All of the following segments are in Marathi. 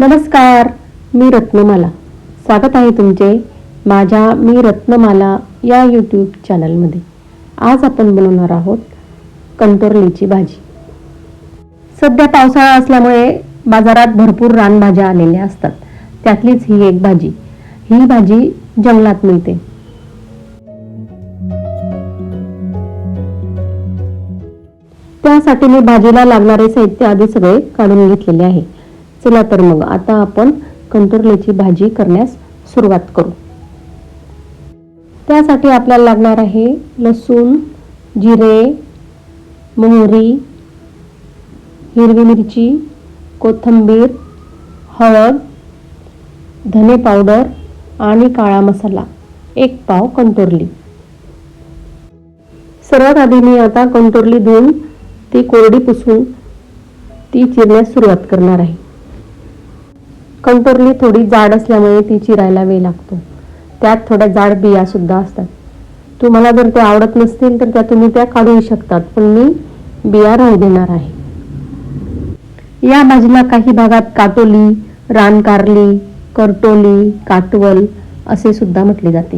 नमस्कार मी रत्नमाला. स्वागत आहे तुमचे माझ्या मी रत्नमाला या यूट्यूब चॅनलमध्ये आज आपण बनवणार आहोत कंटोरलीची भाजी. सध्या पावसाळा असल्यामुळे बाजारात भरपूर रानभाज्या आलेल्या असतात. त्यातलीच ही एक भाजी. ही भाजी जंगलात मिळते. त्यासाठी मी भाजीला लागणारे साहित्य आधी सगळे काढून घेतलेले आहे. चला तर मग आता आपण कंटुरलेची भाजी करण्यास सुरुवात करू. त्यासाठी आपल्याला लागणार आहे लसूण जिरे मोहरी हिरवी मिरची कोथिंबीर हळद धने पावडर आणि काळा मसाला. एक पाव कंटोरली सर्वात आधी मी आता कंटोरली धुवून ती कोरडी पुसून ती चिरण्यास सुरुवात करणार आहे. कंटोरली थोडी जाड असल्यामुळे ती चिरायला वेळ लागतो. त्यात थोड्या जाड बिया सुद्धा असतात. तुम्हाला जर त्या आवडत नसतील तर त्या तुम्ही त्या काढूही शकतात पण मी बिया राहू देणार आहे. या भाजीला काही भागात काटोली रानकारली करटोली काटवल असे सुद्धा म्हटले जाते.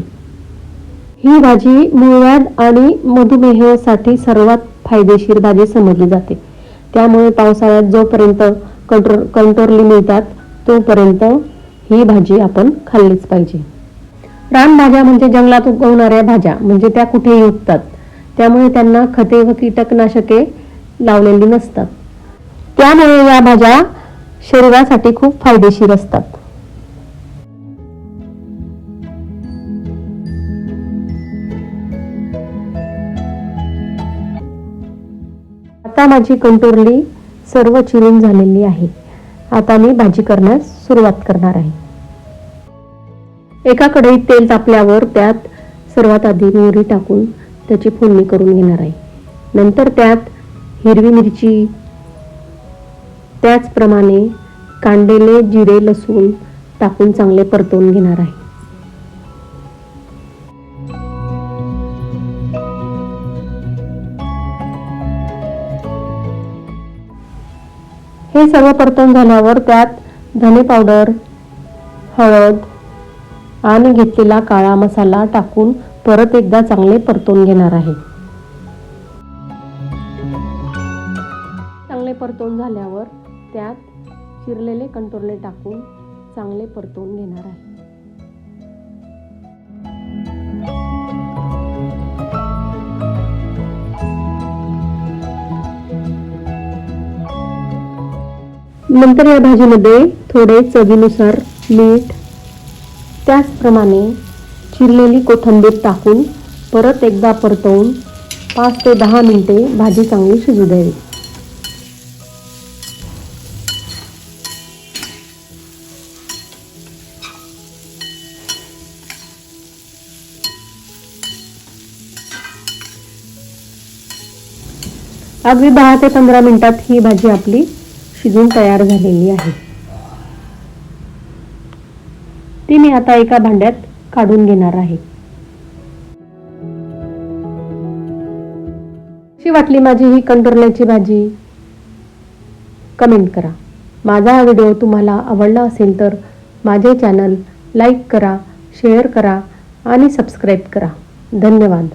ही भाजी मूळव्याध आणि मधुमेहासाठी सर्वात फायदेशीर भाजी समजली जाते. त्यामुळे पावसाळ्यात जोपर्यंत कंट्रो कंटोरली मिळतात तोपर्यंत ही भाजी आपण खाल्लीच पाहिजे. रानभाज्या म्हणजे जंगलात उगवणाऱ्या भाज्या म्हणजे त्या कुठेही उगतात. त्यामुळे त्यांना खते व कीटकनाशके लावलेली नसतात. त्यामुळे या भाज्या शरीरासाठी खूप फायदेशीर असतात. आता माझी कंटोरली सर्व चिरून झालेली आहे. आता मी भाजी करण्यास सुरुवात करणार आहे. एका कढईत तेल तापल्यावर त्यात सर्वात आधी मोहरी टाकून त्याची फोडणी करून घेणार आहे. नंतर त्यात हिरवी मिरची त्याचप्रमाणे कांडेले जिरे लसूण टाकून चांगले परतवून घेणार आहे. हे सर्व परतून झाल्यावर त्यात धने पावडर हळद आणि घेतलेला काळा मसाला टाकून परत एकदा चांगले परतून घेणार आहे. चांगले परतून झाल्यावर त्यात चिरलेले कंटोरले टाकून चांगले परतून घेणार आहे. नंतर या भाजीमध्ये थोडे चवीनुसार मीठ त्याचप्रमाणे चिरलेली कोथिंबीर टाकून परत एकदा परतवून पाच ते दहा मिनिटे भाजी चांगली शिजू द्यावी. अगदी दहा ते पंधरा मिनिटात ही भाजी आपली शिजून तयार झालेली आहे. ती मी आता एका भांड्यात काढून घेणार आहे. कशी वाटली माझी ही कंटोरल्याची भाजी. कमेंट करा. माझा हा व्हिडिओ तुम्हाला आवडला असेल तर माझे चॅनल लाईक करा शेअर करा आणि सबस्क्राईब करा. धन्यवाद.